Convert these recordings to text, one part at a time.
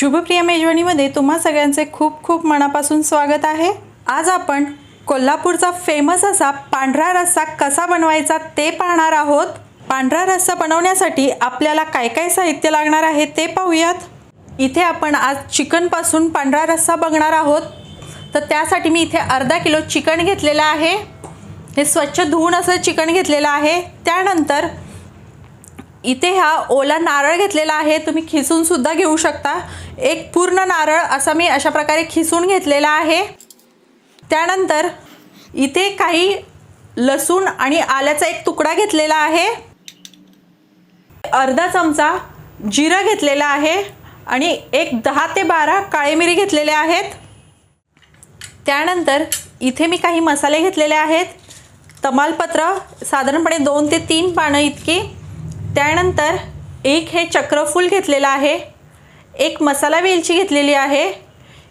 शुभप्रिया मेजवानीमध्ये तुम्हा सगळ्यांचे खूप खूप मनापासून स्वागत आहे. आज आपण कोल्हापूरचा फेमस असा पांढरा रस्सा कसा बनवायचा ते पाहणार आहोत. पांढरा रस्सा बनवण्यासाठी आपल्याला काय काय साहित्य लागणार आहे ते पाहूयात. इथे आपण आज चिकनपासून पांढरा रस्सा बघणार आहोत. तर त्यासाठी मी इथे अर्धा किलो चिकन घेतलेलं आहे. हे स्वच्छ धुवून असं चिकन घेतलेलं आहे. त्यानंतर इथे हा ओला नारळ घेतलेला आहे. तुम्ही खिसून सुद्धा घेऊ शकता. एक पूर्ण नारळ असा मी अशा प्रकारे खिसून घेतलेला आहे. त्यानंतर इथे काही लसूण आणि आल्याचा एक तुकडा घेतलेला आहे. अर्धा चमचा जिरं घेतलेला आहे आणि एक दहा ते बारा काळे मिरी घेतलेले आहेत. त्यानंतर इथे मी काही मसाले घेतलेले आहेत. तमालपत्र साधारणपणे दोन ते तीन पानं इतकी. त्यानंतर एक हे चक्रफूल घेतलेलं आहे एक मसाला वेलची घेतलेली आहे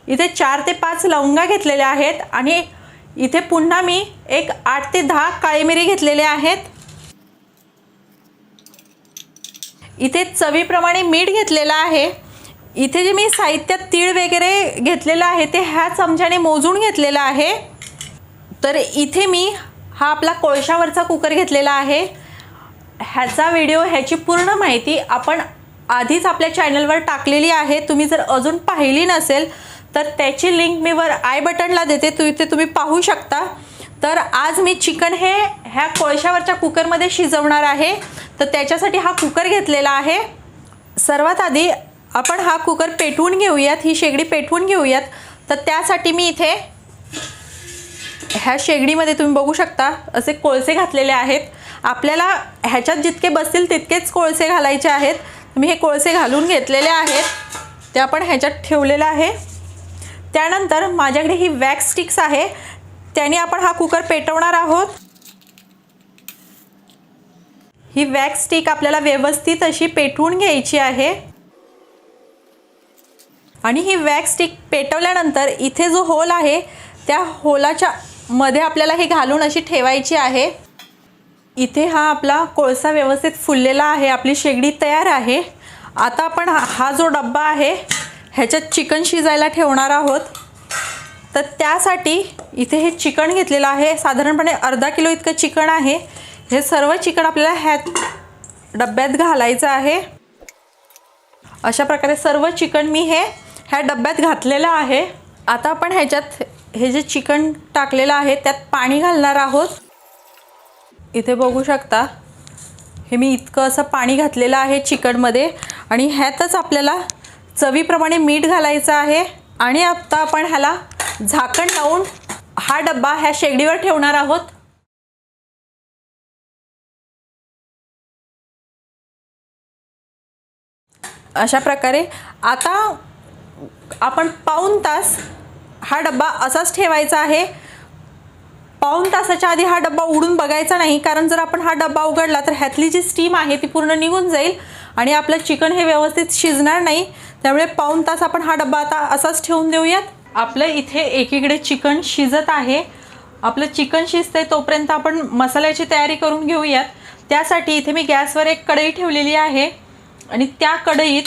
इथे चार ते पाच लवंगा घेतलेल्या आहेत आणि इथे पुन्हा मी एक आठ ते दहा काळी मिरी घेतलेले आहेत. इथे चवीप्रमाणे मीठ घेतलेलं आहे. इथे जे मी साहित्यात तीळ वगैरे घेतलेलं आहे ते ह्या चमच्याने मोजून घेतलेलं आहे. तर इथे मी हा आपला कोळशावरचा कुकर घेतलेला आहे. ह्याचा व्हिडिओ ह्याची पूर्ण माहिती आपण आधीच आपल्या चॅनलवर टाकलेली आहे. तुम्ही जर अजून पाहिली नसेल तर त्याची लिंक मी वर आय बटनला देते. तु इथे तुम्ही पाहू शकता. तर आज मी चिकन हे ह्या कोळशावरच्या कुकरमध्ये शिजवणार आहे. तर त्याच्यासाठी हा कुकर घेतलेला आहे. सर्वात आधी आपण हा कुकर पेटवून घेऊयात. ही शेगडी पेटवून घेऊयात. तर त्यासाठी मी इथे ह्या शेगडीमध्ये तुम्ही बघू शकता असे कोळसे घातलेले आहेत. आपल्याला ह्याच्यात जितके बसतील तितकेच कोळसे घालायचे आहेत. मी हे कोळसे घालून घेतलेले आहेत. ते आपण ह्याच्यात ठेवलेलं आहे. त्यानंतर माझ्याकडे ही वॅक्स स्टिक्स आहे. त्याने आपण हा कुकर पेटवणार आहोत. ही वॅक्स स्टिक आपल्याला व्यवस्थित अशी पेटवून घ्यायची आहे. आणि ही वॅक्स स्टिक पेटवल्यानंतर इथे जो होल आहे त्या होलाच्या मध्ये आपल्याला हे घालून अशी ठेवायची आहे. इथे हा आपला कोळसा व्यवस्थित फुललेला आहे आपली शेगडी तयार आहे. आता आपण हा हा जो डब्बा आहे ह्याच्यात चिकन शिजायला ठेवणार आहोत. तर त्यासाठी इथे हे चिकन घेतलेलं आहे. साधारणपणे अर्धा किलो इतकं चिकन आहे. हे सर्व चिकन आपल्याला ह्यात डब्यात घालायचं आहे. अशा प्रकारे सर्व चिकन मी हे ह्या डब्यात घातलेलं आहे. आता आपण ह्याच्यात हे जे चिकन टाकलेलं आहे त्यात पाणी घालणार आहोत. इथे बघू शकता. हे मी इतकं असं पाणी घातलेलं आहे चिकनमध्ये आणि ह्यातच आपल्याला चवीप्रमाणे मीठ घालायचं आहे आणि आता आपण ह्याला झाकण लावून हा डब्बा ह्या शेगडीवर ठेवणार आहोत. अशा प्रकारे आता आपण पाऊण तास हा डब्बा असाच ठेवायचा आहे. पाऊण तासाच्या आधी हा डब्बा उडून बघायचा नाही कारण जर आपण हा डब्बा उघडला तर ह्यातली जी स्टीम आहे ती पूर्ण निघून जाईल आणि आपलं चिकन हे व्यवस्थित शिजणार नाही. त्यामुळे पाऊण तास आपण हा डब्बा आता असाच ठेवून देऊयात. आपलं इथे एकीकडे चिकन शिजत आहे. आपलं चिकन शिजतंय तोपर्यंत आपण मसाल्याची तयारी करून घेऊयात. त्यासाठी इथे मी गॅसवर एक कढई ठेवलेली आहे आणि त्या कढईत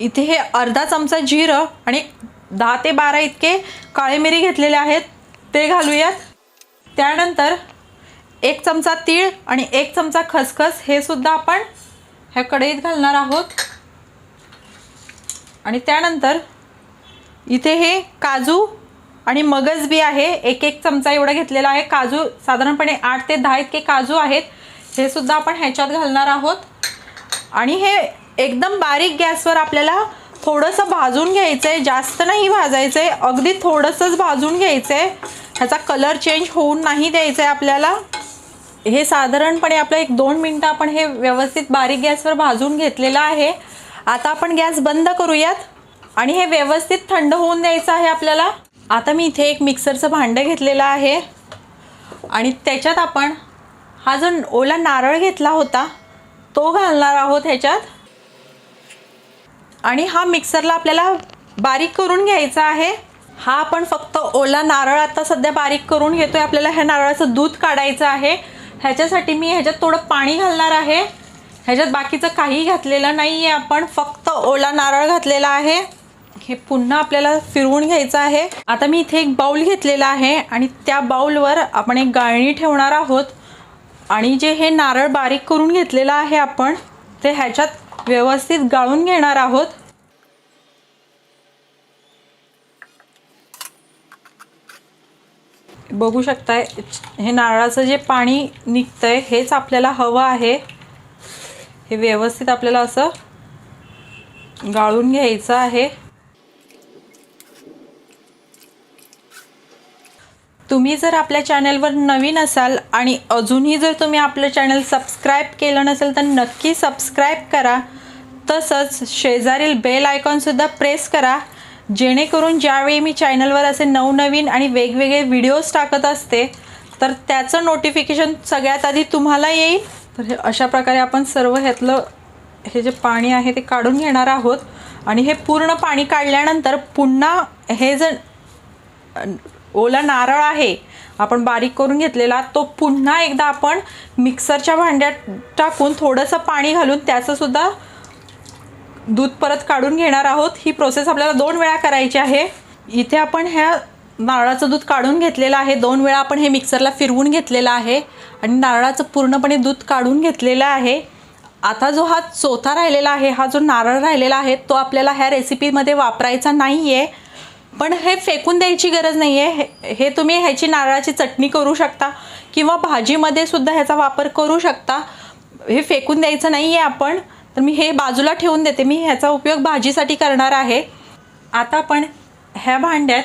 इथे हे अर्धा चमचा जिरं आणि दहा ते बारा इतके काळे मिरी घेतलेले आहेत. ते घालूयात. त्यानंतर एक चमचा तीळ आणि एक चमचा खसखस हे सुद्धा आपण ह्या कढईत घालणार आहोत. आणि त्यानंतर इथे हे काजू आणि मगज बी आहे. एक एक चमचा एवढा घेतलेला आहे. काजू साधारणपणे आठ ते दहा इतके काजू आहेत. हे सुद्धा आपण ह्याच्यात घालणार आहोत. आणि हे एकदम बारीक गॅसवर आपल्याला थोडंसं भाजून घ्यायचं आहे जास्त नाही भाजायचं आहे अगदी थोडंसंच भाजून घ्यायचं आहे ह्याचा कलर चेंज होऊन नाही द्यायचं आहे आपल्याला. हे साधारणपणे आपलं एक दोन मिनटं आपण हे व्यवस्थित बारीक गॅसवर भाजून घेतलेलं आहे. आता आपण गॅस बंद करूयात. आणि हे व्यवस्थित थंड होऊन द्यायचं आहे आपल्याला. आता मी इथे एक मिक्सरचं भांडं घेतलेलं आहे. आणि त्याच्यात आपण हा जो ओला नारळ घेतला होता तो घालणार आहोत ह्याच्यात. आणि हा मिक्सरला आपल्याला बारीक करून घ्यायचा आहे. हा आपण फक्त ओला नारळ आता सध्या बारीक करून घेतोय. आपल्याला ह्या नारळाचं दूध काढायचं आहे. ह्याच्यासाठी मी ह्याच्यात थोडं पाणी घालणार आहे. ह्याच्यात बाकीचं काही घातलेलं नाही आहे आपण. फक्त ओला नारळ घातलेला आहे. हे पुन्हा आपल्याला फिरवून घ्यायचं आहे. आता मी इथे एक बाऊल घेतलेला आहे आणि त्या बाऊलवर आपण एक गाळणी ठेवणार आहोत. आणि जे हे नारळ बारीक करून घेतलेलं आहे आपण ते ह्याच्यात व्यवस्थित गाळून घेणार आहोत. बघू शकताय. हे नारळाचं जे पाणी निघतंय हेच आपल्याला हवं आहे. हे व्यवस्थित आपल्याला असं गाळून घ्यायचं आहे. तुम्ही जर आपल्या चॅनलवर नवीन असाल आणि अजूनही जर तुम्ही आपलं चॅनल सबस्क्राईब केलं नसेल तर नक्की सबस्क्राईब करा. तसंच शेजारील बेल आयकॉनसुद्धा प्रेस करा. जेणेकरून ज्यावेळी मी चॅनलवर असे नवनवीन आणि वेगवेगळे व्हिडिओज टाकत असते तर त्याचं नोटिफिकेशन सगळ्यात आधी तुम्हाला येईल. तर हे अशा प्रकारे आपण सर्व ह्यातलं हे जे पाणी आहे ते काढून घेणार आहोत. आणि हे पूर्ण पाणी काढल्यानंतर पुन्हा हे जर ओला नारळ आहे आपण बारीक करून घेतलेला तो पुन्हा एकदा आपण मिक्सरच्या भांड्यात टाकून थोडंसं पाणी घालून त्याचंसुद्धा दूध परत काढून घेणार आहोत. ही प्रोसेस आपल्याला दोन वेळा करायची आहे. इथे आपण ह्या नारळाचं दूध काढून घेतलेलं आहे. दोन वेळा आपण हे मिक्सरला फिरवून घेतलेलं आहे. आणि नारळाचं पूर्णपणे दूध काढून घेतलेलं आहे. आता जो हा चौथा राहिलेला आहे हा जो नारळ राहिलेला आहे तो आपल्याला ह्या रेसिपीमध्ये वापरायचा नाही आहे पण हे फेकून द्यायची गरज नाही आहे हे तुम्ही ह्याची नारळाची चटणी करू शकता किंवा भाजीमध्ये सुद्धा ह्याचा वापर करू शकता. हे फेकून द्यायचं नाही आहे आपण. तर मी हे बाजूला ठेवून देते. मी ह्याचा उपयोग भाजीसाठी करणार आहे. आता आपण ह्या भांड्यात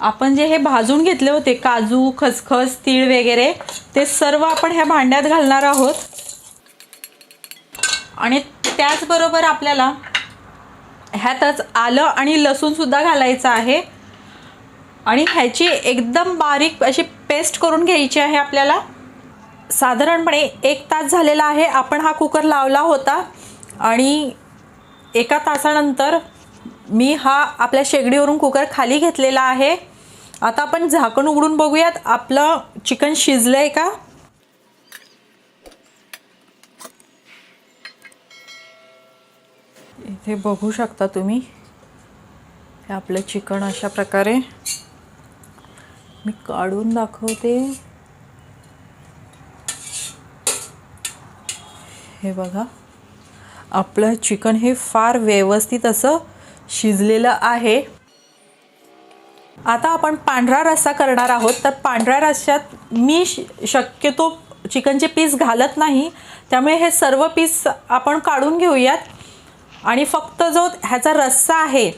आपण जे हे भाजून घेतले होते काजू खसखस तीळ वगैरे ते सर्व आपण ह्या भांड्यात घालणार आहोत. आणि त्याचबरोबर आपल्याला ह्यातच आलं आणि लसूणसुद्धा घालायचं आहे. आणि ह्याची एकदम बारीक अशी पेस्ट करून घ्यायची आहे आपल्याला. साधारणपणे एक तास झालेला आहे. आपण हा कुकर लावला होता. आणि एका तासानंतर मी हा आपल्या शेगडीवरून कुकर खाली घेतलेला आहे. आता आपण झाकण उघडून बघूयात. आपलं चिकन शिजलं आहे का? इथे बघू शकता तुम्ही. हे आपलं चिकन अशा प्रकारे. मी काढून दाखवते. हे बघा. आपलं चिकन हे फार व्यवस्थित असं शिजलेलं आहे. आता आपण पांढरा रस्सा करणार आहोत. तर पांढऱ्या रस्स्यात मी श शक्यतो चिकनचे पीस घालत नाही. त्यामुळे हे सर्व पीस आपण काढून घेऊयात. आणि फक्त जो ह्याचा रस्सा आहे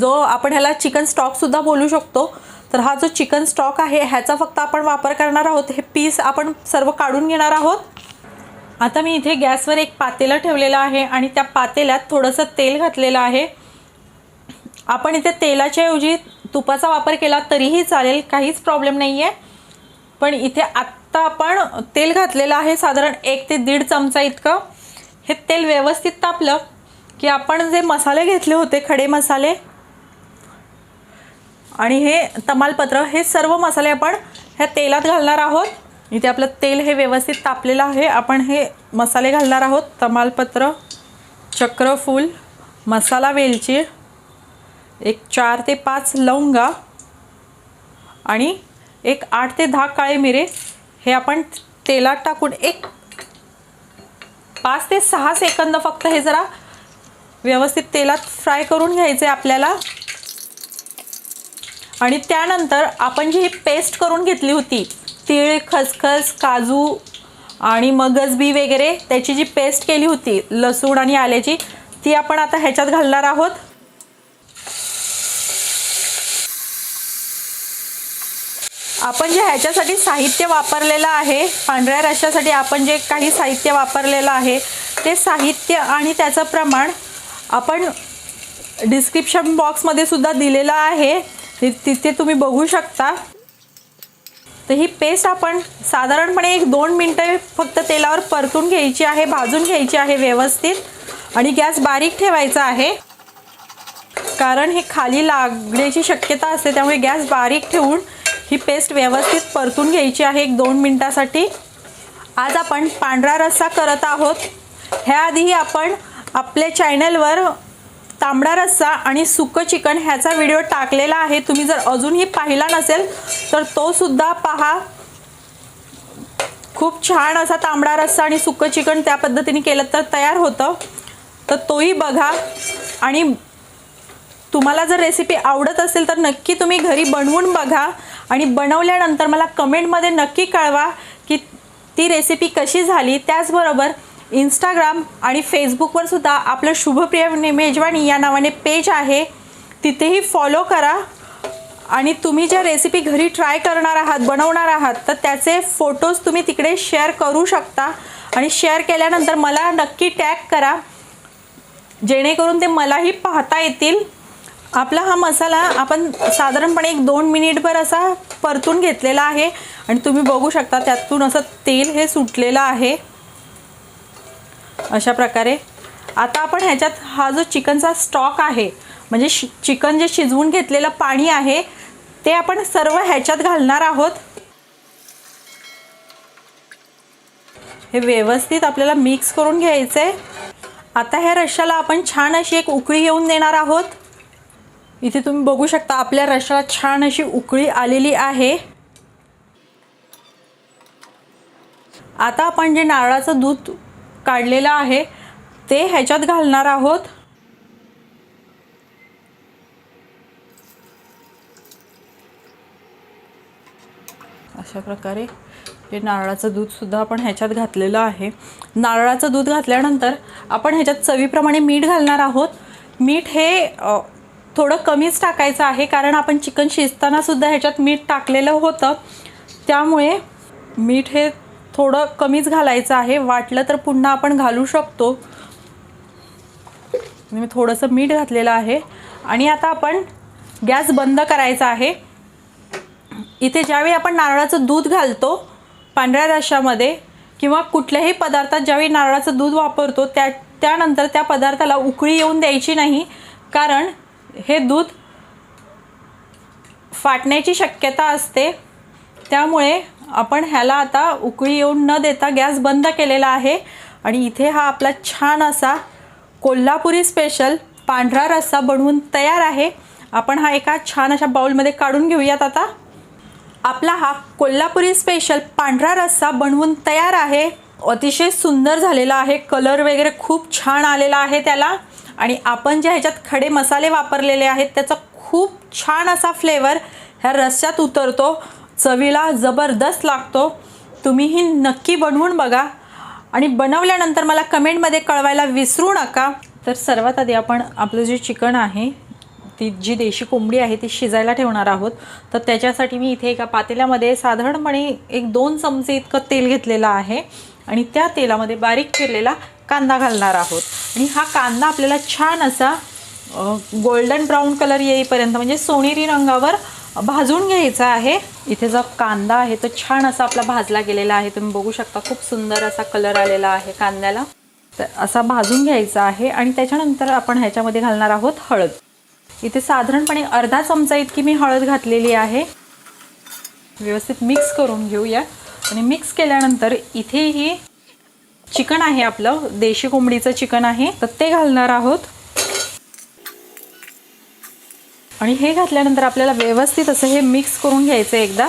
जो आपण ह्याला चिकन स्टॉकसुद्धा बोलू शकतो. तर हा जो चिकन स्टॉक आहे ह्याचा फक्त आपण वापर करणार आहोत. हे पीस आपण सर्व काढून घेणार आहोत. आता मी इथे गॅसवर एक पातेलं ठेवलेलं आहे आणि त्या पातेल्यात थोडंसं तेल घातलेलं आहे. आपण इथे तेलाच्याऐवजी तुपाचा वापर केला तरीही चालेल काहीच प्रॉब्लेम नाही आहे पण इथे आत्ता आपण तेल घातलेलं आहे साधारण एक ते दीड चमचा इतकं. हे तेल व्यवस्थित तापलं की आपण जे मसाले घेतले होते खडे मसाले आणि हे तमालपत्र हे सर्व मसाले आपण ह्या तेलात घालणार आहोत. इथे आपलं तेल हे व्यवस्थित तापलेलं आहे. आपण हे मसाले घालणार आहोत. तमालपत्र चक्रफूल मसाला वेलची एक चार ते पाच लवंगा आणि एक आठ ते दहा काळे मिरे हे आपण तेलात टाकून एक पाच ते सहा सेकंद फक्त हे जरा व्यवस्थित तेलात फ्राय करून घ्यायचे आपल्याला. आणि त्यानंतर आपण जी ही पेस्ट करून घेतली होती तीळ खसखस काजू आणि मगजबी वगैरे त्याची जी पेस्ट केली होती लसूण आणि आल्याची ती आपण आता ह्याच्यात घालणार आहोत. आपण जे ह्याच्यासाठी साहित्य वापरलेलं आहे पांढऱ्या रश्श्यासाठी आपण जे काही साहित्य वापरलेलं आहे ते साहित्य आणि त्याचं प्रमाण आपण डिस्क्रिप्शन बॉक्समध्ये सुद्धा दिलेलं आहे. ति- तिथे तुम्ही बघू शकता. तर ही पेस्ट आपण साधारणपणे एक दोन मिनटं फक्त तेलावर परतून घ्यायची आहे भाजून घ्यायची आहे व्यवस्थित. आणि गॅस बारीक ठेवायचा आहे. कारण हे खाली लागण्याची शक्यता असते त्यामुळे गॅस बारीक ठेवून ही पेस्ट व्यवस्थित परतून घ्यायची आहे एक दोन मिनटासाठी. आज आपण पांढरा रस्सा करत आहोत. ह्याआधीही आपण आपल्या चॅनलवर तांबडा रस्सा आणि सुकं चिकन ह्याचा व्हिडिओ टाकलेला आहे. तुम्ही जर अजूनही पाहिला नसेल तर तो सुद्धा पहा. खूप छान असा तांबडा रस्सा आणि सुकं चिकन त्या पद्धतीने केलं तर तयार होतं. तर तोही बघा. आणि तुम्हाला जर रेसिपी आवडत असेल तर नक्की तुम्ही घरी बनवून बघा. आणि बनवल्यानंतर मला कमेंटमध्ये नक्की कळवा की ती रेसिपी कशी झाली. त्याचबरोबर इंस्टाग्राम आणि फेसबुकवर सुद्धा आपलं शुभप्रिय ने- मेजवानी या नावाने पेज आहे. तिथेही फॉलो करा. आणि तुम्ही ज्या रेसिपी घरी ट्राय करणार आहात बनवणार आहात तर त्याचे फोटोज तुम्ही तिकडे शेअर करू शकता. आणि शेअर केल्यानंतर मला नक्की टॅग करा. जेणेकरून ते मलाही पाहता येतील. आपला हा मसाला आपण साधारणपणे एक दोन मिनिटभर असा परतून घेतलेला आहे. आणि तुम्ही बघू शकता त्यातून असं तेल हे सुटलेलं आहे. अशा प्रकारे. आता आपण ह्याच्यात हा जो चिकनचा स्टॉक आहे म्हणजे शि चिकन जे शिजवून घेतलेलं पाणी आहे ते आपण सर्व ह्याच्यात घालणार आहोत. हे व्यवस्थित आपल्याला मिक्स करून घ्यायचं आहे आता ह्या रश्याला आपण छान अशी एक उकळी येऊन देणार आहोत. इथे तुम्ही बघू शकता आपल्या रश्शाला छान अशी उकळी आलेली आहे. आता आपण जे नारळाचं दूध काढलेलं आहे. ते ह्याच्यात घालणार आहोत. अशा प्रकारे हे नारळाचं दूधसुद्धा आपण ह्याच्यात घातलेलं आहे. नारळाचं दूध घातल्यानंतर आपण ह्याच्यात चवीप्रमाणे मीठ घालणार आहोत. मीठ हे थोडं कमीच टाकायचं आहे कारण आपण चिकन शिजतानासुद्धा ह्याच्यात मीठ टाकलेलं होतं. त्यामुळे मीठ हे थोडं कमीच घालायचं आहे. वाटलं तर पुन्हा आपण घालू शकतो. मी थोडंसं मीठ घातलेलं आहे. आणि आता आपण गॅस बंद करायचा आहे. इथे ज्यावेळी आपण नारळाचं दूध घालतो पांढऱ्या रशामध्ये किंवा कुठल्याही पदार्थात ज्यावेळी नारळाचं दूध वापरतो त्या त्यानंतर त्या पदार्थाला उकळी येऊन द्यायची नाही. कारण हे दूध फाटण्याची शक्यता असते. त्यामुळे आपण ह्याला आता उकळी येऊन न देता गॅस बंद केलेला आहे. आणि इथे हा आपला छान असा कोल्हापुरी स्पेशल पांढरा रस्सा बनवून तयार आहे. आपण हा एका छान अशा बाउलमध्ये काढून घेऊयात आता. आपला हा कोल्हापुरी स्पेशल पांढरा रस्सा बनवून तयार आहे. अतिशय सुंदर झालेला आहे. कलर वगैरे खूप छान आलेला आहे त्याला. आणि आपण जे ह्याच्यात खडे मसाले वापरलेले आहेत त्याचा खूप छान असा फ्लेवर ह्या रस्स्यात उतरतो. चवीला जबरदस्त लागतो. तुम्हीही नक्की बनवून बघा. आणि बनवल्यानंतर मला कमेंटमध्ये कळवायला विसरू नका. तर सर्वात आधी आपण आपलं जे चिकन आहे ती जी देशी कोंबडी आहे ती शिजायला ठेवणार आहोत. तर त्याच्यासाठी मी इथे एका पातेल्यामध्ये साधारणपणे एक दोन चमचे इतकं तेल घेतलेलं आहे. आणि त्या तेलामध्ये बारीक केलेला कांदा घालणार आहोत. आणि हा कांदा आपल्याला छान असा गोल्डन ब्राऊन कलर येईपर्यंत म्हणजे सोनेरी रंगावर भाजून घ्यायचा आहे. इथे जो कांदा आहे तो छान असा आपला भाजला गेलेला आहे. तुम्ही बघू शकता खूप सुंदर असा कलर आलेला आहे कांद्याला. तर असा भाजून घ्यायचा आहे आणि त्याच्यानंतर आपण ह्याच्यामध्ये घालणार आहोत हळद. इथे साधारणपणे अर्धा चमचा इतकी मी हळद घातलेली आहे. व्यवस्थित मिक्स करून घेऊया. आणि मिक्स केल्यानंतर इथेही चिकन आहे आपलं. देशी कोंबडीचं चिकन आहे. तर ते घालणार आहोत. आणि हे घातल्यानंतर आपल्याला व्यवस्थित असं हे मिक्स करून घ्यायचं एकदा.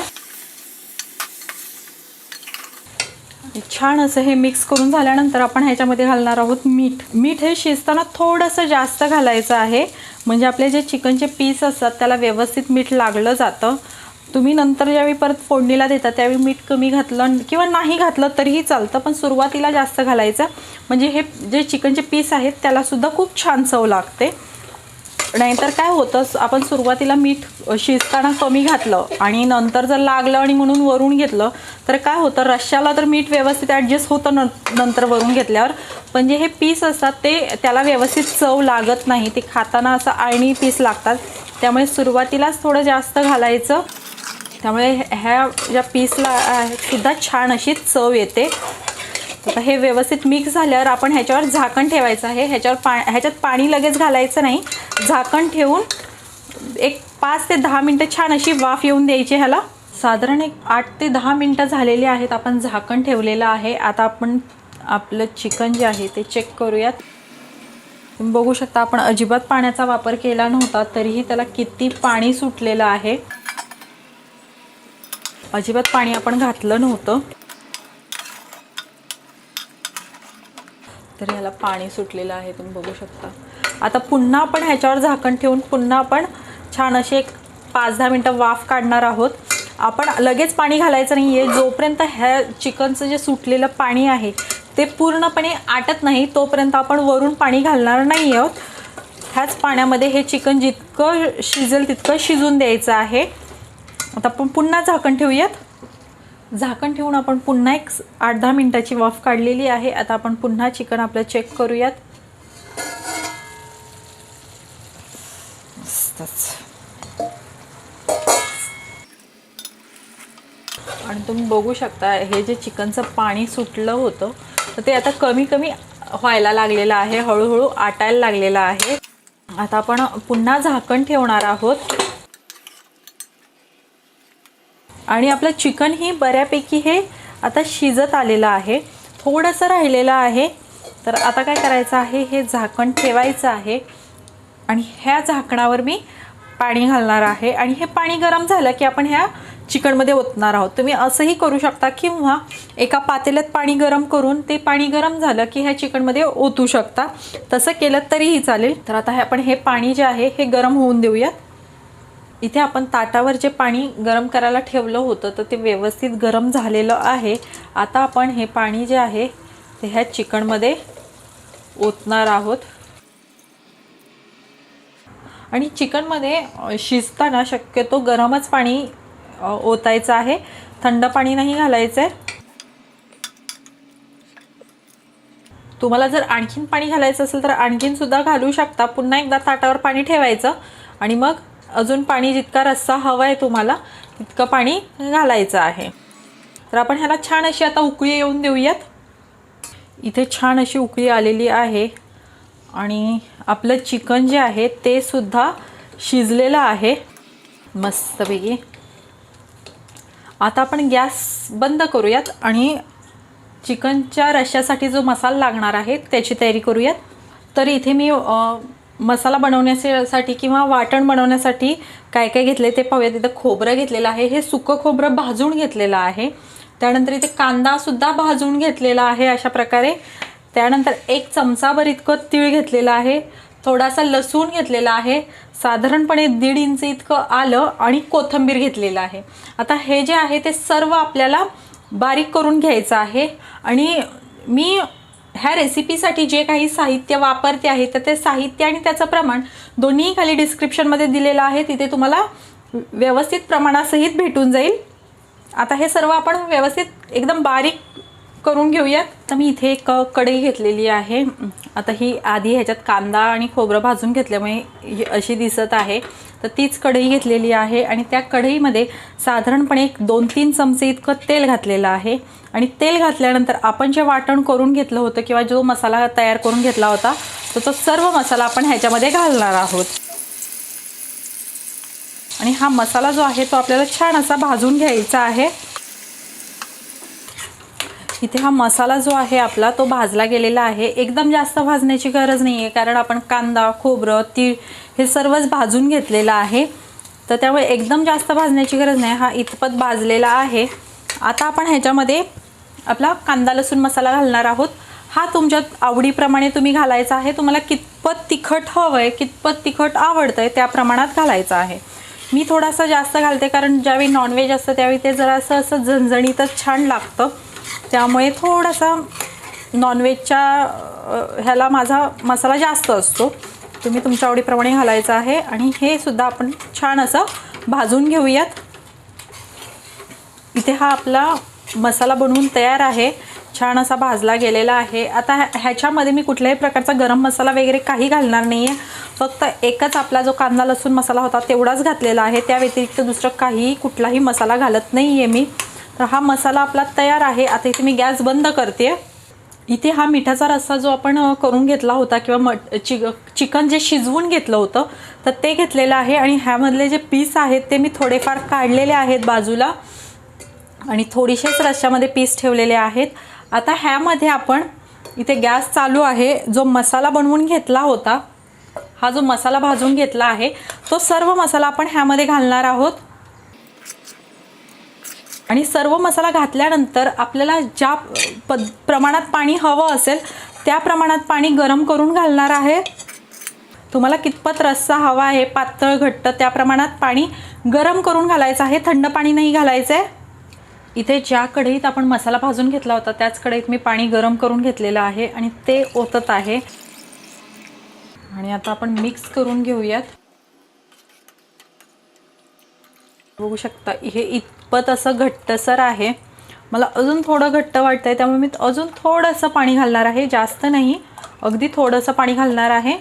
छान असं हे मिक्स करून झाल्यानंतर आपण ह्याच्यामध्ये घालणार आहोत मीठ. मीठ हे शिजताना थोडंसं जास्त घालायचं आहे. म्हणजे आपले जे चिकनचे पीस असतात त्याला व्यवस्थित मीठ लागलं जातं. तुम्ही नंतर ज्यावेळी परत फोडणीला देता त्यावेळी मीठ कमी घातलं किंवा नाही घातलं तरीही चालतं पण सुरुवातीला जास्त घालायचं. म्हणजे हे जे चिकनचे पीस आहेत त्यालासुद्धा खूप छान चव लागते. नाहीतर काय होतं आपण सुरुवातीला मीठ शिजताना कमी घातलं आणि नंतर जर लागलं आणि म्हणून वरून घेतलं तर काय होतं रश्श्याला तर मीठ व्यवस्थित ॲडजस्ट होतं न नंतर वरून घेतल्यावर. पण जे हे पीस असतात ते त्याला व्यवस्थित चव लागत नाही. ते खाताना असं आळणी पीस लागतात. त्यामुळे सुरुवातीलाच थोडं जास्त घालायचं. त्यामुळे ह्या ज्या पीसला सुद्धा छान अशी चव येते. आता हे व्यवस्थित मिक्स झाल्यावर आपण ह्याच्यावर झाकण ठेवायचं आहे. ह्याच्यावर पा ह्याच्यात पाणी लगेच घालायचं नाही. झाकण ठेवून एक पाच ते दहा मिनटं छान अशी वाफ येऊन द्यायची ह्याला. साधारण एक आठ ते दहा मिनटं झालेली आहेत. आपण झाकण ठेवलेलं आहे. आता आपण आपलं चिकन जे आहे ते चेक करूयात. तुम्ही बघू शकता आपण अजिबात पाण्याचा वापर केला नव्हता तरीही त्याला किती पाणी सुटलेलं आहे. अजिबात पाणी आपण घातलं नव्हतं. तर ह्याला पाणी सुटलेलं आहे तुम्ही बघू शकता. आता पुन्हा आपण ह्याच्यावर झाकण ठेवून पुन्हा आपण छान असे एक पाच दहा मिनटं वाफ काढणार आहोत. आपण लगेच पाणी घालायचं नाही आहे जोपर्यंत ह्या चिकनचं जे सुटलेलं पाणी आहे ते पूर्णपणे आटत नाही तोपर्यंत आपण वरून पाणी घालणार नाही आहोत. ह्याच पाण्यामध्ये हे चिकन जितकं शिजेल तितकं शिजून द्यायचं आहे. आता आपण पुन्हा झाकण ठेवूयात. झाकण ठेवून आपण पुन्हा एक आठ दहा मिनटाची वाफ काढलेली आहे. आता आपण पुन्हा चिकन आपलं चेक करूयात. आणि तुम्ही बघू शकता हे जे चिकनचं पाणी सुटलं होतं तर ते आता कमी कमी व्हायला लागलेलं आहे. हळूहळू आटायला लागलेलं आहे. आता आपण पुन्हा झाकण ठेवणार आहोत. आणि आपलं चिकनही बऱ्यापैकी हे आता शिजत आलेलं आहे. थोडंसं राहिलेलं आहे. तर आता काय करायचं आहे? हे झाकण ठेवायचं आहे. आणि ह्या झाकणावर मी पाणी घालणार आहे. आणि हे पाणी गरम झालं की आपण ह्या चिकनमध्ये ओतणार आहोत. तुम्ही असंही करू शकता किंवा एका पातेल्यात पाणी गरम करून ते पाणी गरम झालं की ह्या चिकनमध्ये ओतू शकता. तसं केलं तरीही चालेल. तर आता हे आपण हे पाणी जे आहे हे गरम होऊन देऊयात. इथे आपण ताटावर जे पाणी गरम करायला ठेवलं होतं तर ते व्यवस्थित गरम झालेलं आहे. आता आपण हे पाणी जे आहे ते ह्या चिकनमध्ये ओतणार आहोत. आणि चिकनमध्ये शिजताना शक्यतो गरमच पाणी ओतायचं आहे. थंड पाणी नाही घालायचं आहे. तुम्हाला जर आणखीन पाणी घालायचं असेल तर आणखीन सुद्धा घालू शकता. पुन्हा एकदा ताटावर पाणी ठेवायचं. आणि मग अजून पाणी जितका रस्सा हवा आहे तुम्हाला तितकं पाणी घालायचं आहे. तर आपण ह्याला छान अशी आता उकळी येऊन देऊयात. इथे छान अशी उकळी आलेली आहे. आणि आपलं चिकन जे आहे ते सुद्धा शिजलेलं आहे. मस्तपैकी. आता आपण गॅस बंद करूयात आणि चिकनच्या रश्श्यासाठी जो मसाला लागणार आहे त्याची तयारी करूयात. तर इथे मी मसाला बनवण्यासाठी किंवा वाटण बनवण्यासाठी काय काय घेतले ते पाहूया तिथं खोबरं घेतलेलं आहे. हे सुकं खोबरं भाजून घेतलेलं आहे. त्यानंतर इथे कांदासुद्धा भाजून घेतलेला आहे अशा प्रकारे. त्यानंतर एक चमचाभर इतकं तीळ घेतलेलं आहे. थोडासा लसूण घेतलेला आहे. साधारणपणे दीड इंच इतकं आलं आणि कोथिंबीर घेतलेलं आहे. आता हे जे आहे ते सर्व आपल्याला बारीक करून घ्यायचं आहे. आणि मी ह्या रेसिपीसाठी जे काही साहित्य वापरते आहे तर ते साहित्य आणि त्याचं प्रमाण दोन्ही खाली डिस्क्रिप्शनमध्ये दिलेलं आहे. तिथे तुम्हाला व्यवस्थित प्रमाणासहित भेटून जाईल. आता हे सर्व आपण व्यवस्थित एकदम बारीक करून घेऊयात. तर मी इथे एक कढई घेतलेली आहे. आता ही आधी ह्याच्यात कांदा आणि खोबरं भाजून घेतल्यामुळे अशी दिसत आहे. तर तीच कढई घेतलेली आहे आणि त्या कढईमध्ये साधारणपणे एक दोन तीन चमचे इतकं तेल घातलेलं आहे. आणि तेल घातल्यानंतर आपण जे वाटण करून घेतलं होतं किंवा जो मसाला तयार करून घेतला होता तर तो सर्व मसाला आपण ह्याच्यामध्ये घालणार आहोत. आणि हा मसाला जो आहे तो आपल्याला छान असा भाजून घ्यायचा आहे. इथे हा मसाला जो आहे आपला तो भाजला गेलेला आहे. एकदम जास्त भाजण्याची गरज नाही आहे कारण आपण कांदा खोबरं तीळ हे सर्वच भाजून घेतलेलं आहे. तर त्यामुळे एकदम जास्त भाजण्याची गरज नाही. हा इतपत भाजलेला आहे. आता आपण ह्याच्यामध्ये आपला कांदा लसूण मसाला घालणार आहोत. हा तुमच्या आवडीप्रमाणे तुम्ही घालायचा आहे. तुम्हाला कितपत तिखट हवं आहे कितपत तिखट आवडतं आहे त्या प्रमाणात घालायचं आहे. मी थोडासा जास्त घालते कारण ज्यावेळी नॉनव्हेज असतं त्यावेळी ते जरासं असं झणझणीतच छान लागतं. त्यामुळे थोडासा नॉनव्हेजच्या ह्याला माझा मसाला जास्त असतो. तुम्ही तुमच्या आवडीप्रमाणे घालायचं आहे आणि हे सुद्धा आपण छान असं भाजून घेऊयात. इथे हा आपला मसाला बनवून तयार आहे. छान असा भाजला गेलेला आहे. आता ह्या- ह्याच्यामध्ये मी कुठल्याही प्रकारचा गरम मसाला वगैरे काही घालणार नाही आहे फक्त एकच आपला जो कांदा लसूण मसाला होता तेवढाच घातलेला आहे. त्या व्यतिरिक्त दुसरं काही कुठलाही मसाला घालत नाही आहे मी. तर हा मसाला आपला तयार आहे. आता इथे मी गॅस बंद करते. इथे हा मिठाचा रस्सा जो आपण करून घेतला होता किंवा मट चि चिकन जे शिजवून घेतलं होतं तर ते घेतलेलं आहे आणि ह्यामधले जे पीस आहेत ते मी थोडेफार काढलेले आहेत बाजूला आणि थोडीशेच रश्श्यामध्ये पीस ठेवलेले आहेत. आता ह्यामध्ये आपण इथे गॅस चालू आहे. जो मसाला बनवून घेतला होता हा जो मसाला भाजून घेतला आहे तो सर्व मसाला आपण ह्यामध्ये घालणार आहोत. आणि सर्व मसाला घातल्यानंतर आपल्याला ज्या पद प्रमाणात पाणी हवं असेल त्या प्रमाणात पाणी गरम करून घालणार आहे. तुम्हाला कितपत रस्सा हवा आहे पातळ घट्ट त्या प्रमाणात पाणी गरम करून घालायचं आहे. थंड पाणी नाही घालायचं आहे इथे ज्या कढईत आपण मसाला भाजून घेतला होता त्याच कढईत मी पाणी गरम करून घेतलेलं आहे आणि ते ओतत आहे. आणि आता आपण मिक्स करून घेऊयात. बघू शकता हे इत कितपत असं घट्टसर आहे. मला अजून थोडं घट्ट वाटतं आहे त्यामुळे मी अजून थोडंसं पाणी घालणार आहे. जास्त नाही अगदी थोडंसं पाणी घालणार आहे.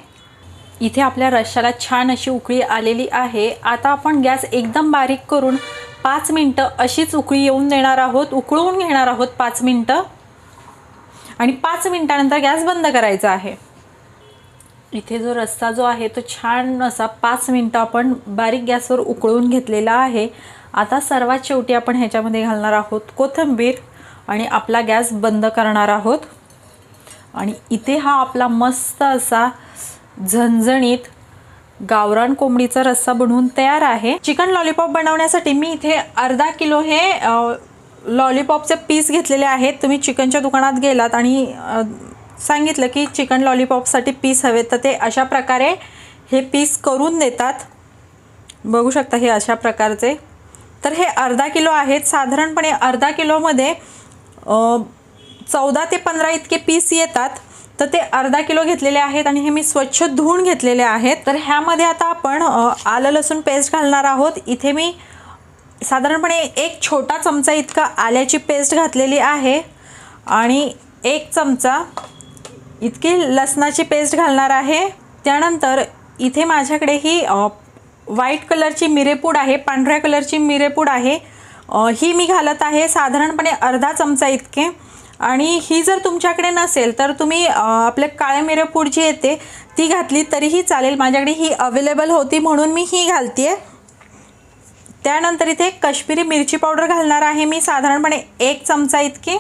इथे आपल्या रश्श्याला छान अशी उकळी आलेली आहे. आता आपण गॅस एकदम बारीक करून पाच मिनटं अशीच उकळी येऊन देणार आहोत उकळवून घेणार आहोत पाच मिनटं. आणि पाच मिनटानंतर गॅस बंद करायचा आहे. इथे जो रस्सा जो आहे तो छान असा पाच मिनटं आपण बारीक गॅसवर उकळून घेतलेला आहे. आता सर्वात शेवटी आपण ह्याच्यामध्ये घालणार आहोत कोथिंबीर आणि आपला गॅस बंद करणार आहोत. आणि इथे हा आपला मस्त असा झणझणीत गावरान कोंबडीचा रस्सा बनवून तयार आहे. चिकन लॉलीपॉप बनवण्यासाठी मी इथे अर्धा किलो हे लॉलीपॉपचे पीस घेतलेले आहेत. तुम्ही चिकनच्या दुकानात गेलात आणि सांगितलं की चिकन लॉलीपॉपसाठी पीस हवेत. तर ते अशा प्रकारे हे पीस करून देतात बघू शकता हे अशा प्रकारचे. तर हे अर्धा किलो आहेत. साधारणपणे अर्धा किलोमध्ये चौदा ते पंधरा इतके पीस येतात. तर ते अर्धा किलो घेतलेले आहेत आणि हे मी स्वच्छ धुवून घेतलेले आहेत. तर ह्यामध्ये आता आपण आलं लसूण पेस्ट घालणार आहोत. इथे मी साधारणपणे एक छोटा चमचा इतका आल्याची पेस्ट घातलेली आहे. आणि एक चमचा इतकी लसणाची पेस्ट घालणार आहे. त्यानंतर इथे माझ्याकडे ही व्हाईट कलरची मिरेपूड आहे पांढऱ्या कलरची मिरेपूड आहे. ही मी घालत आहे साधारणपणे अर्धा चमचा इतके. आणि ही जर तुमच्याकडे नसेल तर तुम्ही आपल्या आपले काळे मिरेपूड जी येते ती घातली तरीही चालेल. माझ्याकडे ही अवेलेबल होती म्हणून मी ही घालते त्यानंतर इथे कश्मीरी मिरची पावडर घालणार आहे मी साधारणपणे एक चमचा इतकी.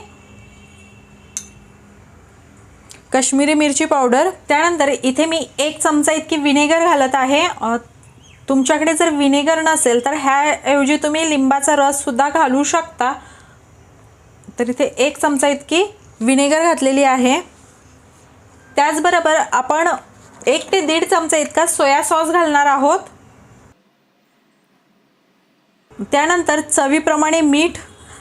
कश्मीरी मिरची पावडर. त्यानंतर इथे मी एक चमचा इतकी विनेगर घालत आहे. तुमच्याकडे जर विनेगर नसेल तर ह्याऐवजी तुम्ही लिंबाचा रससुद्धा घालू शकता. तर इथे एक चमचा इतकी विनेगर घातलेली आहे. त्याचबरोबर आपण एक ते दीड चमचा इतका सोया सॉस घालणार आहोत. त्यानंतर चवीप्रमाणे मीठ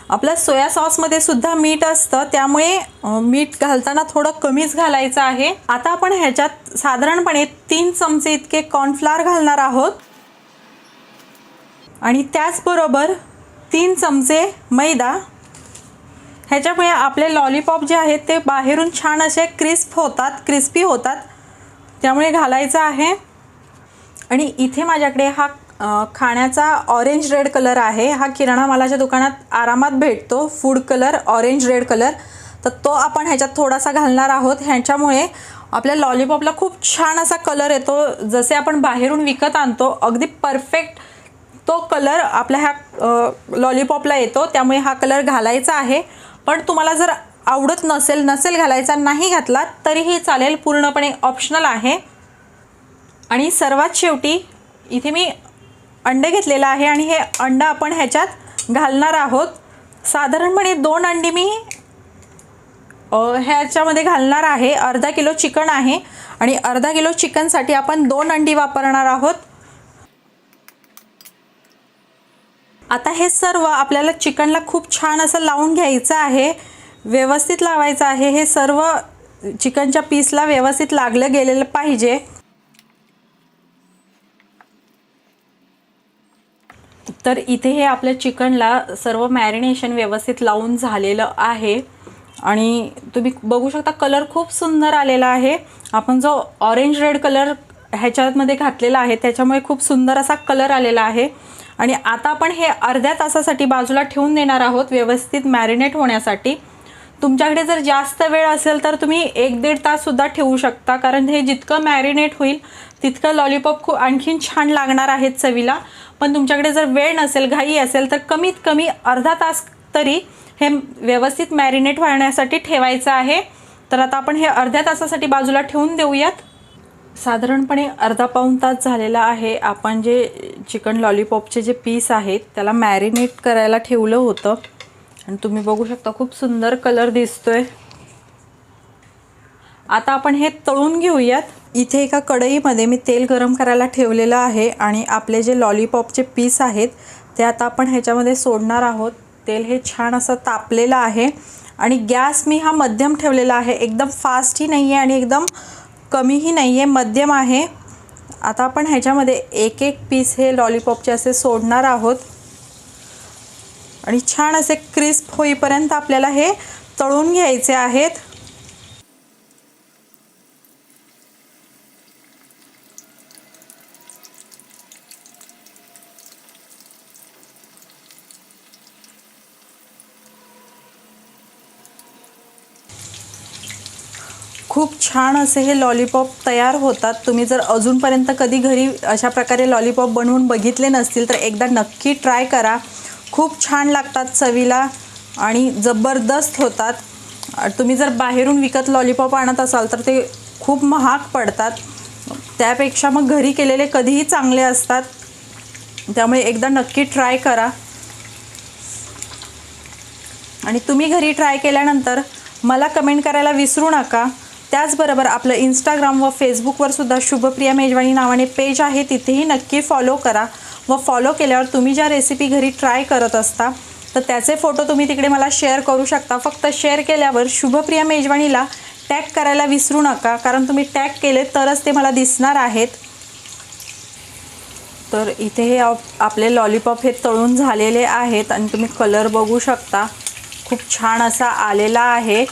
आपलं सोया सॉसमध्ये सुद्धा मीठ असतं त्यामुळे मीठ घालताना थोडं कमीच घालायचं आहे. आता आपण ह्याच्यात साधारणपणे तीन चमचे इतके कॉर्नफ्लावर घालणार आहोत. आणि त्याचबरोबर तीन चमचे मैदा. ह्याच्यामुळे आपले लॉलीपॉप जे आहेत ते बाहेरून छान असे क्रिस्प होतात क्रिस्पी होतात. त्यामुळे घालायचं आहे. आणि इथे माझ्याकडे हा खाण्याचा ऑरेंज रेड कलर आहे. हा किराणा मालाच्या दुकानात आरामात भेटतो. Food colour orange red colour तर तो आपण ह्याच्यात थोडासा घालणार आहोत. ह्याच्यामुळे आपल्या लॉलीपॉपला खूप छान असा कलर येतो. जसे आपण बाहेरून विकत आणतो अगदी परफेक्ट तो कलर आपल्या ह्या लॉलीपॉपला येतो. त्यामुळे हा कलर घालायचा आहे. पण तुम्हाला जर आवडत नसेल नसेल घालायचा नाही घातला तरीही चालेल. पूर्णपणे ऑप्शनल आहे. आणि सर्वात शेवटी इथे मी अंडे घेतलेलं आहे आणि हे अंडं आपण ह्याच्यात घालणार आहोत. साधारणपणे दोन अंडी मी ह्याच्यामध्ये घालणार आहे. अर्धा किलो चिकन आहे आणि अर्धा किलो चिकनसाठी आपण दोन अंडी वापरणार आहोत. आता हे सर्व आपल्याला चिकनला खूप छान असं लावून घ्यायचं आहे. व्यवस्थित लावायचं आहे. हे सर्व चिकनच्या पीसला व्यवस्थित लागलं गेलेलं पाहिजे. तर इथे हे आपल्या चिकनला सर्व मॅरिनेशन व्यवस्थित लावून झालेलं आहे. आणि तुम्ही बघू शकता कलर खूप सुंदर आलेला आहे. आपण जो ऑरेंज रेड कलर ह्याच्यामध्ये घातलेला आहे त्याच्यामुळे खूप सुंदर असा कलर आलेला आहे. आणि आता आपण हे अर्ध्या तासासाठी बाजूला ठेवून देणार आहोत व्यवस्थित मॅरिनेट होण्यासाठी. तुमच्याकडे जर जास्त वेळ असेल तर तुम्ही एक दीड ताससुद्धा ठेवू शकता. कारण हे जितकं मॅरिनेट होईल तितकं लॉलीपॉप खूप आणखीन छान लागणार आहेत चवीला. पण तुमच्याकडे जर वेळ नसेल घाई असेल तर कमीत कमी अर्धा तास तरी हे व्यवस्थित मॅरिनेट होण्यासाठी ठेवायचं आहे. तर आता आपण हे अर्ध्या तासासाठी बाजूला ठेवून देऊयात. साधारणपणे अर्धा पाऊण तास झालेला आहे. आपण जे चिकन लॉलीपॉपचे जे पीस आहेत त्याला मॅरिनेट करायला ठेवलं होतं. आणि तुम्ही बघू शकता खूप सुंदर कलर दिसतोय. आता आपण हे तळून घेऊयात. इथे एका कढईमध्ये मी तेल गरम करायला ठेवलेलं आहे आणि आपले जे लॉलीपॉपचे पीस आहेत ते आता आपण ह्याच्यामध्ये सोडणार आहोत. तेल हे छान असं तापलेलं आहे आणि गॅस मी हा मध्यम ठेवलेला आहे. एकदम फास्टही नाही आहे आणि एकदम कमीही नाही आहे मध्यम आहे. आता आपण ह्याच्यामध्ये एक एक पीस हे लॉलीपॉपचे असे सोडणार आहोत. आणि छान असे क्रिस्प होईपर्यंत आपल्याला हे तळून घ्यायचे आहेत. खूप छान असे हे लॉलीपॉप तयार होतात. तुम्ही जर अजूनपर्यंत कधी घरी अशा प्रकारे लॉलीपॉप बनवून बघितले नसतील तर एकदा नक्की ट्राय करा. खूप छान लागतात चवीला आणि जबरदस्त होतात. तुम्ही जर बाहेरून विकत लॉलीपॉप आणत असाल तर ते खूप महाग पडतात. त्यापेक्षा मग घरी केलेले कधीही चांगले असतात. त्यामुळे एकदा नक्की ट्राय करा. आणि तुम्ही घरी ट्राय केल्यानंतर मला कमेंट करायला विसरू नका. त्याचबरोबर आपलं इंस्टाग्राम व फेसबुकवर सुद्धा शुभप्रिया मेजवानी नावाने पेज आहे. तिथेही नक्की फॉलो करा. व फॉलो केल्यावर तुम्ही ज्या रेसिपी घरी ट्राय करत असता तर त्याचे फोटो तुम्ही तिकडे मला शेअर करू शकता. फक्त शेअर केल्यावर शुभप्रिया मेजवानीला टॅग करायला विसरू नका कारण तुम्ही टॅग केले तरच ते मला दिसणार आहेत. तर इथे हे आप- आपले लॉलीपॉप हे तळून झालेले आहेत आणि तुम्ही कलर बघू शकता. खूप छान असा आलेला आहे.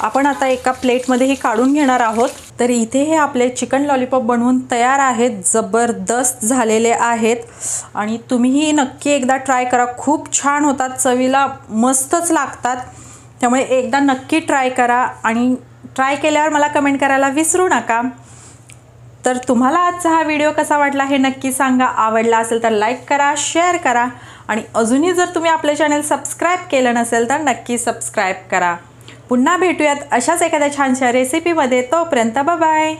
आपण आता एका प्लेटमध्ये हे काढून घेणार आहोत. तर इथे हे आपले चिकन लॉलीपॉप बनवून तयार आहेत जबरदस्त झालेले आहेत. आणि तुम्हीही नक्की एकदा ट्राय करा. खूप छान होतात चवीला मस्तच लागतात. त्यामुळे एकदा नक्की ट्राय करा आणि ट्राय केल्यावर मला कमेंट करायला विसरू नका. तर तुम्हाला आजचा हा व्हिडिओ कसा वाटला हे नक्की सांगा. आवडला असेल तर लाईक करा शेअर करा. आणि अजूनही जर तुम्ही आपले चॅनल सबस्क्राईब केलं नसेल तर नक्की सबस्क्राईब करा. पुन्हा भेटूयात अशाच एखाद्या छानशा रेसिपीमध्ये तोपर्यंत बाय